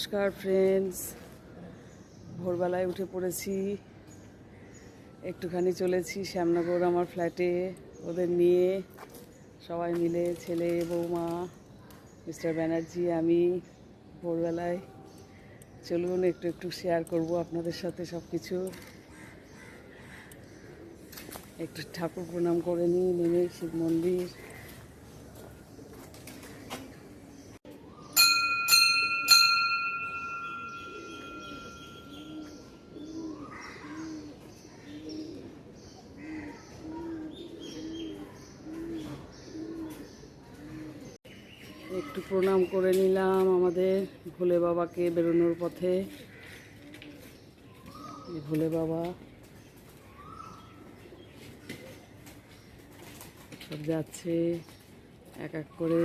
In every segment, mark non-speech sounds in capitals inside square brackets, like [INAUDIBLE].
নমস্কার ফ্রেন্ডস ভোরবেলায় উঠে পড়েছি। একটুখানি চলেছি শ্যামনগর আমার ফ্ল্যাটে ওদের নিয়ে। সবাই মিলে ছেলে, বৌমা মিস্টার ব্যানার্জি, আমি ভোরবেলায়। চলুন, একটু একটু শেয়ার করব আপনাদের সাথে সব কিছু একটু ঠাকুর প্রণাম করে নিই নেমে শিব মন্দির। একটু প্রণাম করে নিলাম আমাদের ভোলে বাবাকে বেরোনোর পথে। ভোলে বাবা। সব যাচ্ছে, এক এক করে।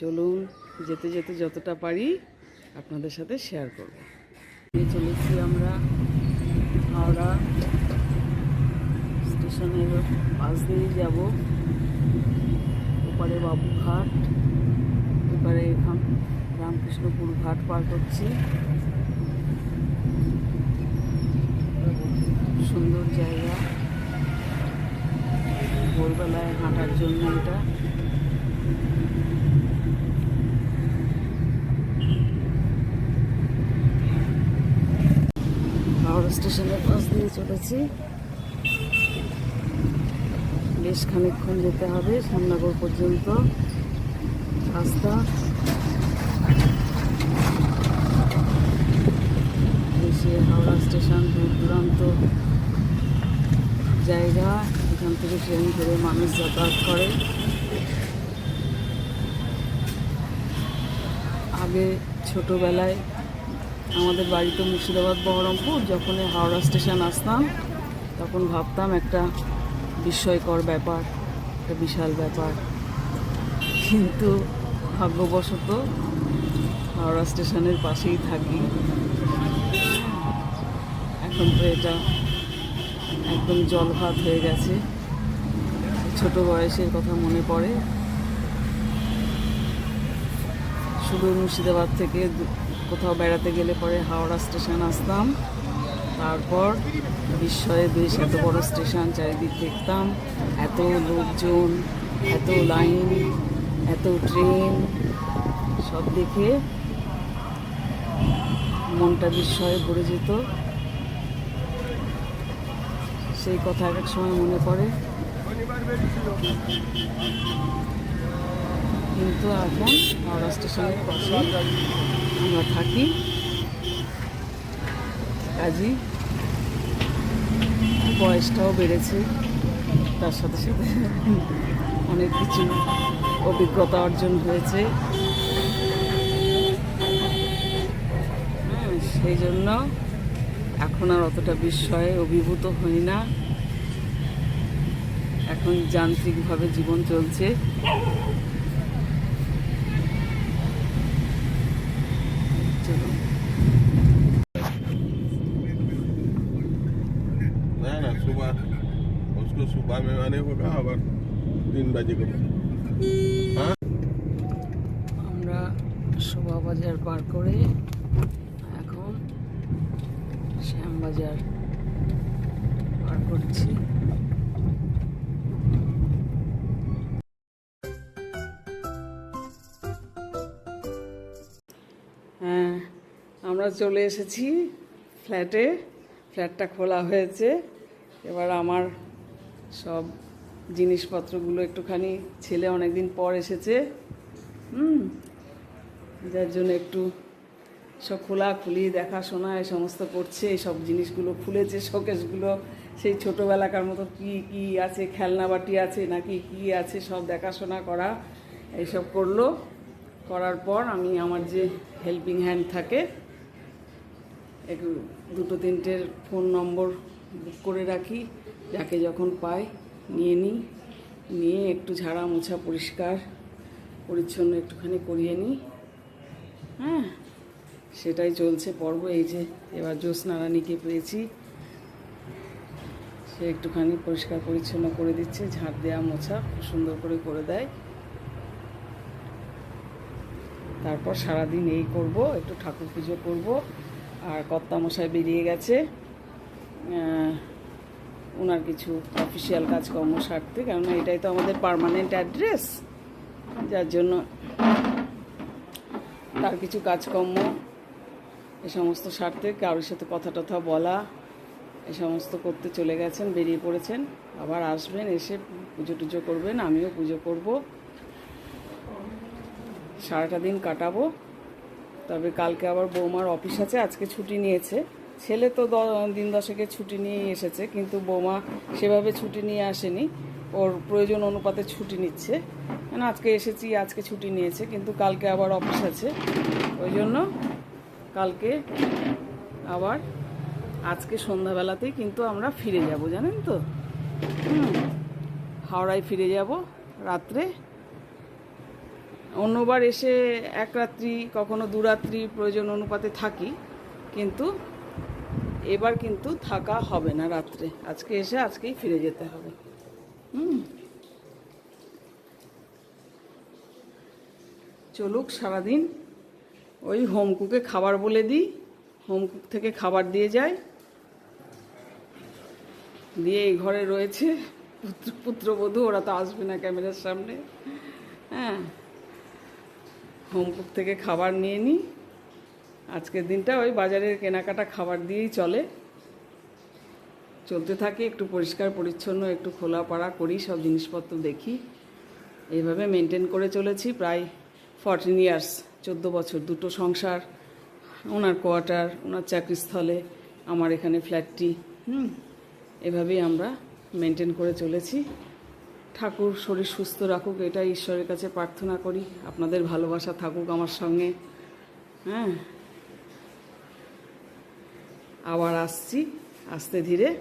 চলুন, যেতে যেতে যতটা পারি আপনাদের সাথে শেয়ার করব। চলেছি আমরা হাওড়া স্টেশনের পাশ দিয়েই যাব। ওপারে বাবুঘাট এবারে এখান রামকৃষ্ণপুর ঘাট পার করছি সুন্দর জায়গা। ভোরবেলায় হাঁটার জন্য এটা। হাওড়া স্টেশনের পাশ দিয়ে চলেছি। বেশ খানিকক্ষণ যেতে হবে, শ্যামনগর পর্যন্ত। রাস্তা। এসে হাওড়া স্টেশন দূর দূরান্ত জায়গা। এখান থেকে ট্রেন ধরে মানুষ যাতায়াত করে। আগে ছোটোবেলায় আমাদের বাড়ি তো মুর্শিদাবাদ, বহরমপুর। যখন হাওড়া স্টেশন আসতাম, তখন ভাবতাম একটা বিস্ময়কর ব্যাপার, একটা বিশাল ব্যাপার। কিন্তু ভাগ্যবশত হাওড়া স্টেশনের পাশেই থাকি। এখন তো এটা একদম জলভাত হয়ে গেছে। ছোট বয়সের কথা মনে পড়ে। শুধু মুর্শিদাবাদ থেকে কোথাও বেড়াতে গেলে পরে হাওড়া স্টেশন আসতাম। তারপর বিস্ময়ে বেশ এত বড় স্টেশন চারিদিক দেখতাম, এত লোকজন, এত লাইন, এত ট্রেন, সব দেখে মনটা বিস্ময়ে ভরে যেত। সেই কথা এক সময় মনে পড়ে। কিন্তু এখন হাওড়া স্টেশনের পাশে আমরা থাকি। কাজী বয়সটাও বেড়েছে তার সাথে সাথে অনেক কিছু অভিজ্ঞতা অর্জন হয়েছে। হ্যাঁ, সেই জন্য এখন আর অতটা বিস্ময়ে অভিভূত হই না। এখন যান্ত্রিকভাবে জীবন চলছে। सुबह में आने को कहा और तीन बजे को हाँ আমরা শোভাবাজার পার করে এখন শ্যামবাজার পার করছি হ্যাঁ আমরা চলে এসেছি ফ্ল্যাটে ফ্ল্যাটটা খোলা হয়েছে এবার আমার সব জিনিসপত্রগুলো একটুখানি ছেলে অনেকদিন পর এসেছে। হুম, যার জন্য একটু সব খোলাখুলি দেখাশোনা, এই সমস্ত করছে, এই সব জিনিসগুলো খুলেছে শোকেসগুলো সেই ছোটোবেলাকার মতো কি কি আছে, খেলনা বাটি আছে, নাকি কি আছে, সব দেখাশোনা করা এইসব করল। করার পর আমি আমার যে হেল্পিং হ্যান্ড থাকে, একটু দুটো তিনটের ফোন নম্বর বুক করে রাখি। যাকে যখন পাই, নিয়ে নিই। নিয়ে একটু ঝাড়া মোছা পরিষ্কার, পরিচ্ছন্ন একটুখানি করিয়ে নিই। হ্যাঁ সেটাই চলছে পর্ব। এই যে এবার জ্যোৎস্না রানীকে পেয়েছি। সে একটুখানি পরিষ্কার পরিচ্ছন্ন করে দিচ্ছে ঝাঁট দেওয়া মোছা সুন্দর করে করে দেয়। তারপর সারাদিন এই করব, একটু ঠাকুর পুজো করব। আর কর্তামশাই বেরিয়ে গেছে। ওনার কিছু অফিসিয়াল কাজকর্ম সারতে, কেননা এটাই তো আমাদের পার্মানেন্ট অ্যাড্রেস যার জন্য তার কিছু কাজকর্ম, এ সমস্ত সারতে, কারোর সাথে কথা টথা বলা, এ সমস্ত করতে চলে গেছেন, বেরিয়ে পড়েছেন। আবার আসবেন, এসে পুজো টুজো করবেন, আমিও পুজো করব। সারাটা দিন কাটাবো। তবে কালকে আবার বৌমার অফিস আছে, আজকে ছুটি নিয়েছে। ছেলে তো দিন দশেকে ছুটি নিয়েই এসেছে, কিন্তু বৌমা সেভাবে ছুটি নিয়ে আসেনি। ওর প্রয়োজন অনুপাতে ছুটি নিচ্ছে। কেন আজকে এসেছি, আজকে ছুটি নিয়েছে, কিন্তু কালকে আবার অফিস আছে। ওই জন্য কালকে আবার আজকে সন্ধ্যাবেলাতেই কিন্তু আমরা ফিরে যাব, জানেন তো? হুম, হাওড়ায় ফিরে যাব রাত্রে। অন্যবার এসে এক রাত্রি, কখনো দু রাত্রি প্রয়োজন অনুপাতে থাকি, কিন্তু এবার কিন্তু থাকা হবে না রাত্রে। আজকে এসে আজকেই ফিরে যেতে হবে। হুম। চলুক সারাদিন। ওই হোমকুকে খাবার বলে দিই। হোম কুক থেকে খাবার দিয়ে যায়। দিয়ে এই ঘরে রয়েছে পুত্র, পুত্রবধূ। ওরা তো আসবে না ক্যামেরার সামনে। হ্যাঁ। হোম কুক থেকে খাবার নিয়ে নিই। আজকের দিনটা ওই বাজারের কেনাকাটা খাবার দিয়েই চলে। চলতে থাকি, একটু পরিষ্কার, পরিচ্ছন্ন, একটু খোলা পাড়া করি, সব জিনিসপত্র দেখি। এইভাবে মেনটেন করে চলেছি প্রায় ফর্টিন ইয়ার্স চোদ্দ বছর, দুটো সংসার, ওনার কোয়ার্টার, ওনার চাকরিস্থলে, আমার এখানে ফ্ল্যাটটি, হুম, এভাবেই আমরা মেনটেন করে চলেছি। ঠাকুর, শরীর সুস্থ রাখুক, এটাই ঈশ্বরের কাছে প্রার্থনা করি। আপনাদের ভালোবাসা থাকুক আমার সঙ্গে হ্যাঁ। আবার আসছি, আস্তে ধীরে।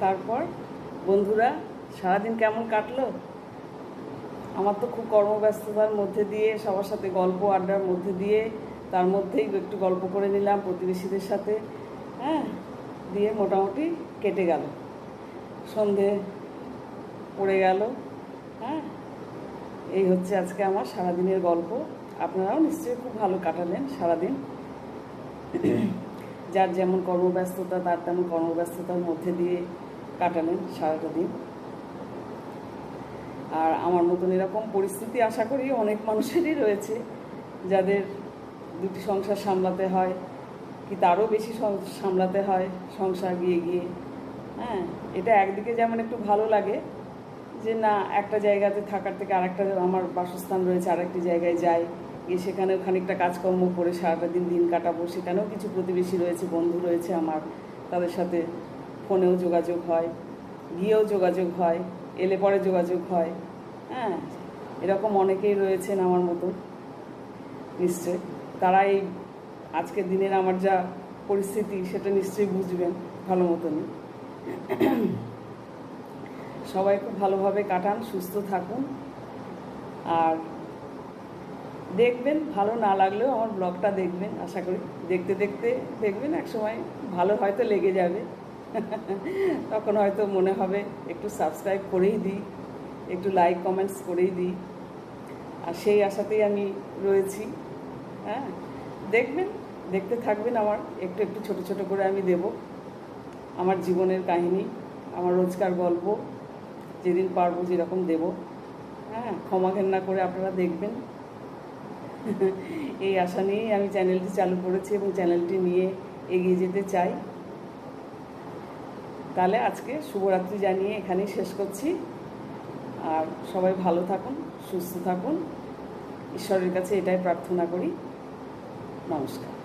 তারপর, বন্ধুরা, সারাদিন কেমন কাটলো? আমার তো খুব কর্মব্যস্ততার মধ্যে দিয়ে, সবার সাথে গল্প আড্ডার মধ্যে দিয়ে, তার মধ্যেই একটু গল্প করে নিলাম প্রতিবেশীদের সাথে হ্যাঁ? দিয়ে মোটামুটি কেটে গেল। সন্ধে পড়ে গেল হ্যাঁ? এই হচ্ছে আজকে আমার সারাদিনের গল্প। আপনারাও নিশ্চয়ই খুব ভালো কাটালেন সারাদিন। যার যেমন কর্মব্যস্ততা, তার তেমন কর্মব্যস্ততার মধ্যে দিয়ে কাটালেন সারাটা দিন। আর আমার মতন এরকম পরিস্থিতি আশা করি অনেক মানুষেরই রয়েছে, যাদের দুটি সংসার সামলাতে হয়, কি তারও বেশি সামলাতে হয়, সংসার গিয়ে গিয়ে। হ্যাঁ এটা একদিকে যেমন একটু ভালো লাগে, যে না, একটা জায়গাতে থাকার থেকে আরেকটা আমার বাসস্থান রয়েছে, আরেকটি জায়গায় যাই। গিয়ে সেখানেও খানিকটা কাজকর্ম করে সারাটা দিন দিন কাটাবো, সেখানেও কিছু প্রতিবেশী রয়েছে, বন্ধু রয়েছে আমার, তাদের সাথে ফোনেও যোগাযোগ হয়, গিয়েও যোগাযোগ হয়, এলে পরে যোগাযোগ হয়। হ্যাঁ এরকম অনেকেই রয়েছেন আমার মতো নিশ্চয় তারা এই আজকের দিনের আমার যা পরিস্থিতি, সেটা নিশ্চয়ই বুঝবেন ভালো মতনই। সবাই খুব ভালোভাবে কাটান, সুস্থ থাকুন। আর দেখবেন, ভালো না লাগলেও আমার ব্লগটা দেখবেন, আশা করি। দেখতে দেখতে দেখবেন, এক সময় ভালো হয়তো লেগে যাবে। [LAUGHS] তখন হয়তো মনে হবে, একটু সাবস্ক্রাইব করেই দিই, একটু লাইক কমেন্টস করেই দিই। আর সেই আশাতেই আমি রয়েছি হ্যাঁ? দেখবেন, দেখতে থাকবেন আমার, একটু একটু ছোট ছোট করে আমি দেব। আমার জীবনের কাহিনী, আমার রোজকার গল্প, যেদিন পারব যেরকম দেব। হ্যাঁ ক্ষমা ঘেন্না করে আপনারা দেখবেন। এই আশা নিয়েই আমি চ্যানেলটি চালু করেছি এবং চ্যানেলটি নিয়ে এগিয়ে যেতে চাই। তাহলে আজকে শুভরাত্রি জানিয়ে এখানেই শেষ করছি। আর সবাই ভালো থাকুন, সুস্থ থাকুন। ঈশ্বরের কাছে এটাই প্রার্থনা করি। নমস্কার।